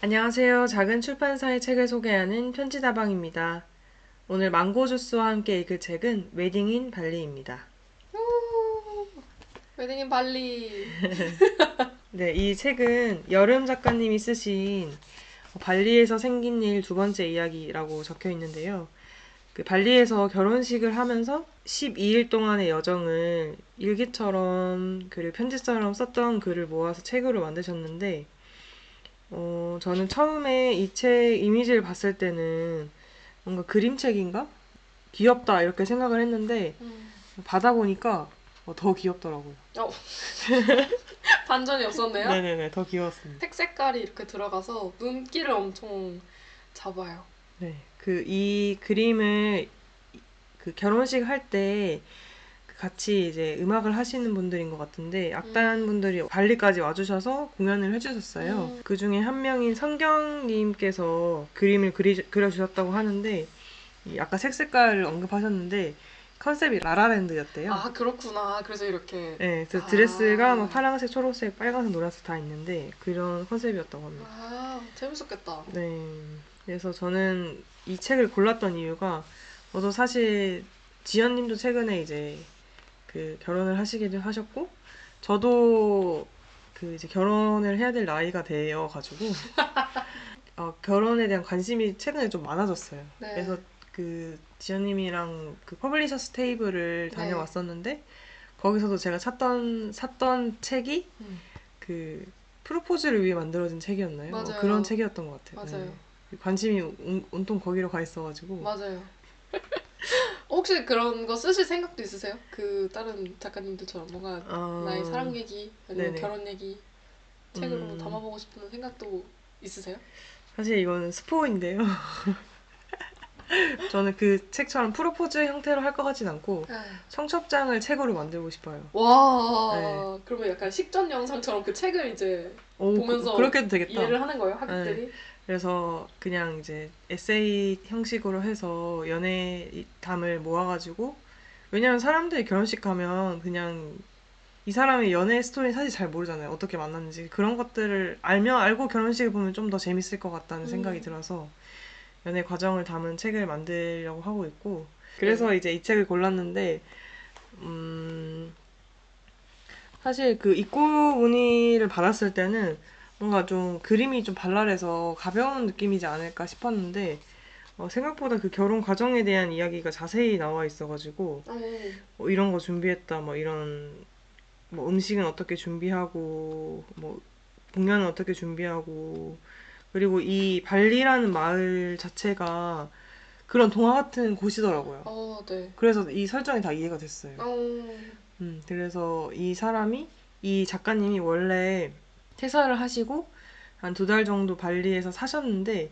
안녕하세요. 작은 출판사의 책을 소개하는 편지다방입니다. 오늘 망고 주스와 함께 읽을 책은 웨딩인 발리입니다. 웨딩인 발리. 네, 이 책은 여름 작가님이 쓰신 발리에서 생긴 일 두 번째 이야기라고 적혀 있는데요. 그 발리에서 결혼식을 하면서 12일 동안의 여정을 일기처럼 그리고 편지처럼 썼던 글을 모아서 책으로 만드셨는데 어, 저는 처음에 이 책 이미지를 봤을 때는 뭔가 그림책인가? 귀엽다 이렇게 생각을 했는데 음. 받아보니까 어, 더 귀엽더라고요. 어. 반전이 없었네요. 네네네, 더 귀여웠습니다. 색 색깔이 이렇게 들어가서 눈길을 엄청 잡아요. 네, 그 이 그림을 그 결혼식 할 때 같이 이제 음악을 하시는 분들인 것 같은데 악단 분들이 발리까지 와주셔서 공연을 해주셨어요. 음. 그 중에 한 명인 성경님께서 그림을 그리, 그려주셨다고 하는데 이 아까 색 색깔을 언급하셨는데 컨셉이 라라랜드였대요. 아 그렇구나. 그래서 이렇게. 네, 그래서 아. 드레스가 뭐 파란색, 초록색, 빨간색, 노란색 다 있는데 그런 컨셉이었다고 합니다. 아 재밌었겠다. 네. 그래서 저는 이 책을 골랐던 이유가 저도 사실 지연님도 최근에 이제 그 결혼을 하시기도 하셨고 저도 그 이제 결혼을 해야 될 나이가 되어 가지고 어, 결혼에 대한 관심이 최근에 좀 많아졌어요. 네. 그래서 그 지연님이랑 그 퍼블리셔 스 테이블을 네. 다녀왔었는데 거기서도 제가 찾던 샀던 책이 음. 그 프로포즈를 위해 만들어진 책이었나요? 뭐 맞아요. 그런 책이었던 것 같아요. 맞아요. 네. 관심이 온, 온통 거기로 가 있어가지고. 맞아요. 혹시 그런 거 쓰실 생각도 있으세요? 그 다른 작가님들처럼 뭔가 어, 나의 사랑 얘기 아니면 네네. 결혼 얘기 책으로 음. 담아보고 싶은 생각도 있으세요? 사실 이거는 스포인데요. 저는 그 책처럼 프로포즈 형태로 할 것 같진 않고 청첩장을 책으로 만들고 싶어요. 와, 네. 그러면 약간 식전 영상처럼 그 책을 이제 오, 보면서 그, 그렇게 해도 되겠다. 이해를 하는 거예요, 하객들이? 그래서 그냥 이제 에세이 형식으로 해서 연애담을 모아가지고 왜냐면 사람들이 결혼식 가면 그냥 이 사람의 연애 스토리 사실 잘 모르잖아요. 어떻게 만났는지 그런 것들을 알면 알고 결혼식을 보면 좀 더 재밌을 것 같다는 음. 생각이 들어서 연애 과정을 담은 책을 만들려고 하고 있고 그래서 이제 이 책을 골랐는데 음 사실 그 입고 문의를 받았을 때는 뭔가 좀 그림이 좀 발랄해서 가벼운 느낌이지 않을까 싶었는데 어, 생각보다 그 결혼 과정에 대한 이야기가 자세히 나와 있어가지고 어, 뭐 이런 거 준비했다 뭐 이런 뭐 음식은 어떻게 준비하고 뭐 공연은 어떻게 준비하고 그리고 이 발리라는 마을 자체가 그런 동화 같은 곳이더라고요. 어, 네. 그래서 이 설정이 다 이해가 됐어요. 어, 음, 그래서 이 사람이, 이 작가님이 원래 퇴사를 하시고 한 두 달 정도 발리에서 사셨는데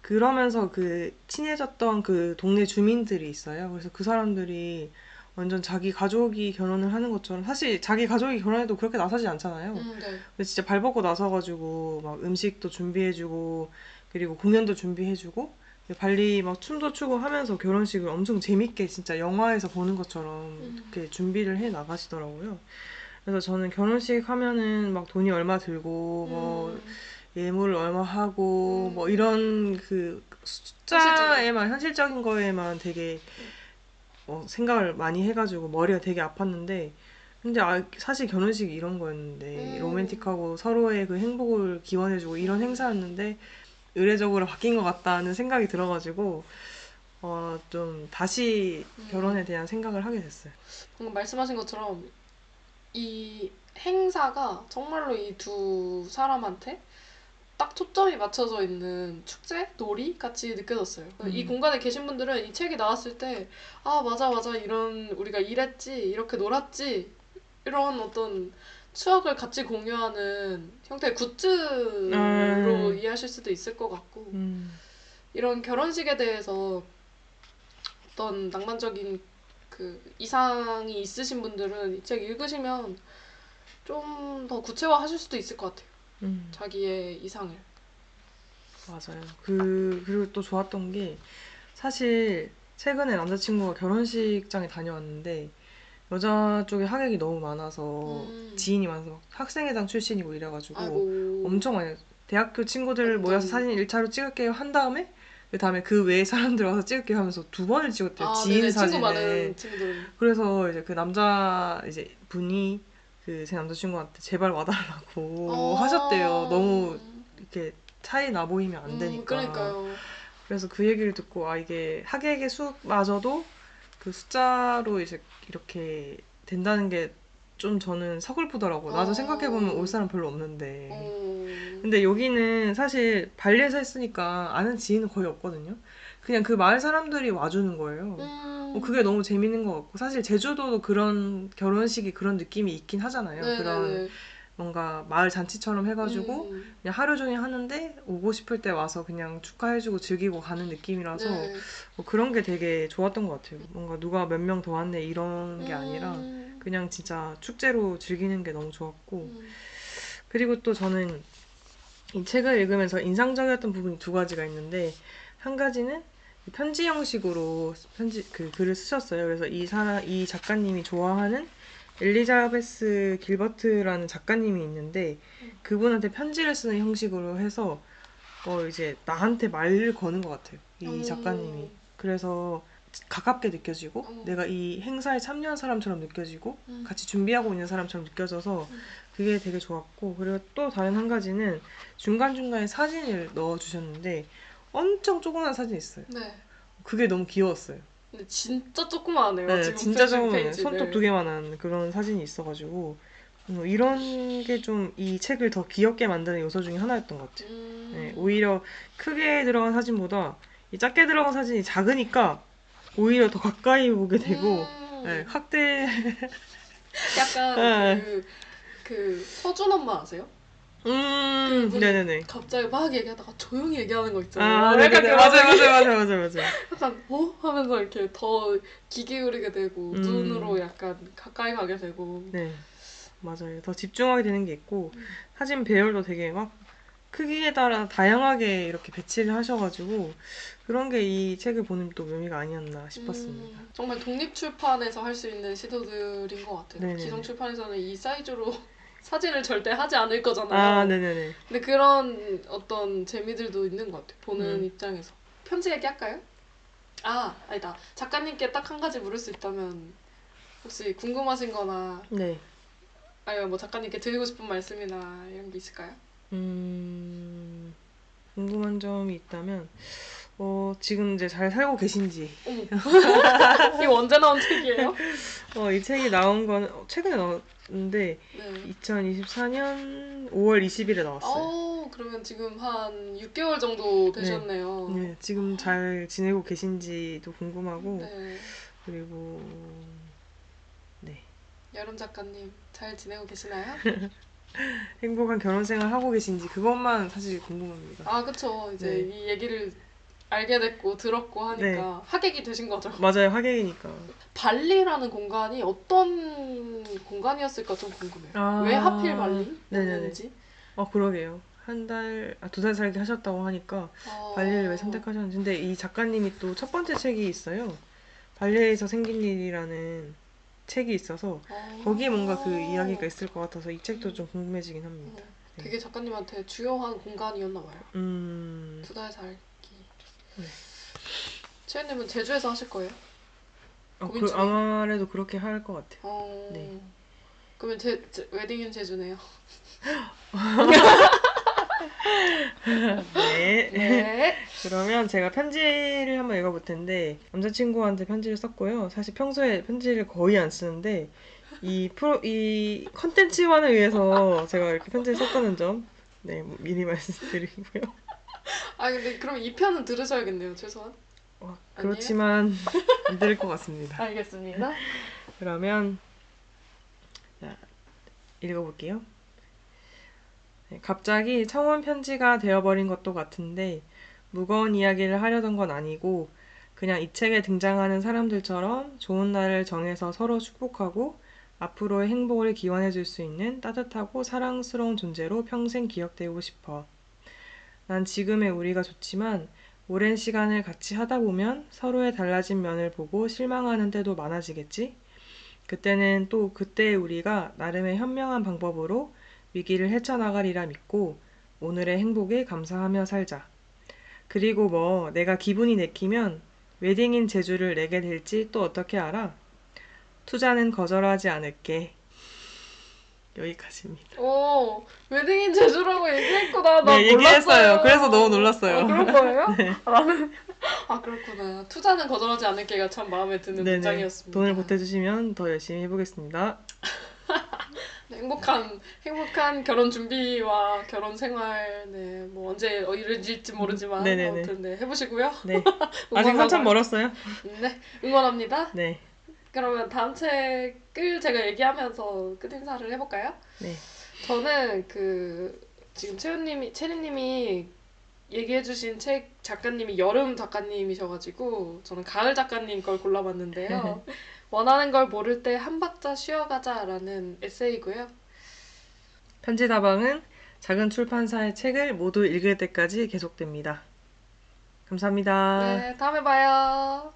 그러면서 그 친해졌던 그 동네 주민들이 있어요. 그래서 그 사람들이 완전 자기 가족이 결혼을 하는 것처럼 사실 자기 가족이 결혼해도 그렇게 나서지 않잖아요. 음, 네. 근데 진짜 발 벗고 나서가지고 막 음식도 준비해주고 그리고 공연도 준비해주고 발리 막 춤도 추고 하면서 결혼식을 엄청 재밌게 진짜 영화에서 보는 것처럼 음. 이렇게 준비를 해 나가시더라고요. 그래서 저는 결혼식 하면은 막 돈이 얼마 들고 뭐 음, 예물 얼마 하고 음. 뭐 이런 그 숫자에만 현실적인 거에만 되게 어, 생각을 많이 해가지고 머리가 되게 아팠는데 근데 아, 사실 결혼식이 이런 거였는데 음. 로맨틱하고 서로의 그 행복을 기원해주고 이런 행사였는데 의례적으로 바뀐 것 같다는 생각이 들어가지고 어, 좀 다시 음. 결혼에 대한 생각을 하게 됐어요. 방금 말씀하신 것처럼 이 행사가 정말로 이 두 사람한테 딱 초점이 맞춰져 있는 축제, 놀이 같이 느껴졌어요. 음. 이 공간에 계신 분들은 이 책이 나왔을 때, 아, 맞아, 맞아, 이런, 우리가 이랬지, 이렇게 놀았지, 이런 어떤 추억을 같이 공유하는 형태의 굿즈로 음. 이해하실 수도 있을 것 같고, 음, 이런 결혼식에 대해서 어떤 낭만적인 그 이상이 있으신 분들은 이 책 읽으시면 좀 더 구체화하실 수도 있을 것 같아요. 음. 자기의 이상을. 맞아요. 그, 그리고 또 좋았던 게, 사실, 최근에 남자친구가 결혼식장에 다녀왔는데, 여자 쪽에 하객이 너무 많아서, 음. 지인이 많아서 막 학생회장 출신이고 이래가지고, 아이고. 엄청 많이 대학교 친구들. 모여서 사진 1차로 찍을게요 한 다음에 그 다음에 그 외에 사람들 와서 찍을게요 하면서 두 번을 찍었대요 아, 지인 네네, 친구 사진을 많은 친구들. 그래서 이제 그 남자 이제 분이 그 제 남자친구한테 제발 와달라고 어. 하셨대요 너무 이렇게 차이 나 보이면 안 음, 되니까 그러니까요. 그래서 그 얘기를 듣고 아 이게 학예계 수마저도 그 숫자로 이제 이렇게 된다는 게 좀 저는 서글프더라고. 나도 어. 생각해 보면 올 사람 별로 없는데. 어. 근데 여기는 사실 발리에서 했으니까 아는 지인은 거의 없거든요. 그냥 그 마을 사람들이 와주는 거예요. 음. 어, 그게 너무 재밌는 것 같고 사실 제주도도 그런 결혼식이 그런 느낌이 있긴 하잖아요. 네네네. 그런 뭔가 마을 잔치처럼 해가지고 음. 그냥 하루 종일 하는데 오고 싶을 때 와서 그냥 축하해주고 즐기고 가는 느낌이라서 네. 뭐 그런 게 되게 좋았던 것 같아요. 뭔가 누가 몇 명 더 왔네 이런 게 아니라 음. 그냥 진짜 축제로 즐기는 게 너무 좋았고 음. 그리고 또 저는 이 책을 읽으면서 인상적이었던 부분이 두 가지가 있는데 한 가지는 편지 형식으로 편지 그 글을 쓰셨어요. 그래서 이 사람 이 작가님이 좋아하는 엘리자베스 길버트라는 작가님이 있는데 그분한테 편지를 쓰는 형식으로 해서 어 이제 나한테 말을 거는 것 같아요. 이 음. 작가님이. 그래서 가깝게 느껴지고 어. 내가 이 행사에 참여한 사람처럼 느껴지고 음. 같이 준비하고 있는 사람처럼 느껴져서 음. 그게 되게 좋았고 그리고 또 다른 한 가지는 중간중간에 사진을 넣어 주셨는데 엄청 조그만 사진이 있어요. 네. 그게 너무 귀여웠어요. 근데 진짜 조그마하네요. 네, 지금 진짜 표지 조그만 페이지를. 손톱 두 개만한 그런 사진이 있어가지고 음, 이런 게 좀 이 책을 더 귀엽게 만드는 요소 중에 하나였던 것 같아요. 음. 네, 오히려 크게 들어간 사진보다 이 작게 들어간 사진이 작으니까 오히려 더 가까이 보게 되고 음. 네, 확대 약간 네. 그, 그 서준 엄마 아세요? 음 그분- 네네네 갑자기 막 얘기하다가 조용히 얘기하는 거 있잖아요. 아 약간 그런 맞아요? 맞아요 맞아요 맞아요 맞아요 약간 어 하면서 이렇게 더 귀 기울이게 되고 음. 눈으로 약간 가까이 가게 되고. 네 맞아요 더 집중하게 되는 게 있고 음. 사진 배열도 되게 막 크기에 따라 다양하게 이렇게 배치를 하셔가지고 그런 게 이 책을 보는 또 묘미가 아니었나 싶었습니다. 음, 정말 독립 출판에서 할 수 있는 시도들인 것 같아요. 네네네. 기성 출판에서는 이 사이즈로 사진을 절대 하지 않을 거잖아요. 아 네네네 근데 그런 어떤 재미들도 있는 것 같아요. 보는 음. 입장에서. 편지 얘기할까요? 아, 아니다. 작가님께 딱 한 가지 물을 수 있다면 혹시 궁금하신 거나 네. 아니면 뭐 작가님께 드리고 싶은 말씀이나 이런 게 있을까요? 음 궁금한 점이 있다면 어 지금 이제 잘 살고 계신지. 이거 언제 나온 책이에요? 어 이 책이 나온 건 어, 최근에 나왔 는데 네. 2024년 5월 20일에 나왔어요. 어, 그러면 지금 한 6개월 정도 되셨네요. 네, 지금 잘 지내고 계신지도 궁금하고 네. 그리고 네 여름 작가님 잘 지내고 계시나요? 행복한 결혼 생활 하고 계신지 그것만 사실 궁금합니다. 아, 그쵸. 이제 네. 이 얘기를 알게 됐고 들었고 하니까 하객이 되신 거죠. 맞아요 하객이니까. 발리라는 공간이 어떤 공간이었을까 좀 궁금해요. 아, 왜 하필. 발리였는지. 어 그러게요. 한 달, 아, 두 달 살기 하셨다고 하니까 어... 발리를 왜 선택하셨는지. 근데 이 작가님이 또 첫 번째 책이 있어요. 발리에서 생긴 일이라는 책이 있어서 어... 거기에 뭔가 그 이야기가 있을 것 같아서 이 책도 좀 궁금해지긴 합니다. 어, 되게 작가님한테 주요한 공간이었나 봐요. 음, 두달 살기. 네. 채연님은 제주에서 하실 거예요? 어, 고민 그, 중에? 아무래도 그렇게 할 것 같아요. 어... 네. 그러면 제, 제 웨딩인 제주네요. 네. 네. 그러면 제가 편지를 한번 읽어볼 텐데 남자친구한테 편지를 썼고요. 사실 평소에 편지를 거의 안 쓰는데 이 프로 이 컨텐츠만을 위해서 제가 이렇게 편지를 썼다는 점, 네뭐 미리 말씀드리고요. 아 근데 그럼 이 편은 들으셔야겠네요. 최소한. 어, 그렇지만 안 들을 것 같습니다. 알겠습니다. 그러면 자, 읽어볼게요. 네, 갑자기 청원 편지가 되어버린 것도 같은데 무거운 이야기를 하려던 건 아니고 그냥 이 책에 등장하는 사람들처럼 좋은 날을 정해서 서로 축복하고 앞으로의 행복을 기원해 줄 수 있는 따뜻하고 사랑스러운 존재로 평생 기억되고 싶어. 난 지금의 우리가 좋지만 오랜 시간을 같이 하다 보면 서로의 달라진 면을 보고 실망하는 때도 많아지겠지? 그때는 또 그때의 우리가 나름의 현명한 방법으로 위기를 헤쳐나가리라 믿고 오늘의 행복에 감사하며 살자. 그리고 뭐 내가 기분이 내키면 웨딩인 제주를 내게 될지 또 어떻게 알아? 투자는 거절하지 않을게. 여기까지입니다. 오, 웨딩인 제주라고 얘기했구나. 나 네, 얘기했어요. 그래서 너무 놀랐어요. 아, 그런 거예요? 네. 아, 나는 아 그렇구나. 투자는 거절하지 않을게가 참 마음에 드는 네네. 문장이었습니다. 돈을 보태주시면 더 열심히 해보겠습니다. 네, 행복한 행복한 결혼 준비와 결혼 생활 네뭐 언제 어, 이루어질지 모르지만 네네네. 아무튼 네 해보시고요. 네. 아직 한참 멀었어요. 네 응원합니다. 네. 그러면 다음 책을 제가 얘기하면서 끝 인사를 해볼까요? 네. 저는 그 지금 채우님이 채리님이 얘기해주신 책 작가님이 여름 작가님이셔가지고 저는 가을 작가님 걸 골라봤는데요. 원하는 걸 모를 때 한 박자 쉬어가자라는 에세이고요. 편지다방은 작은 출판사의 책을 모두 읽을 때까지 계속됩니다. 감사합니다. 네, 다음에 봐요.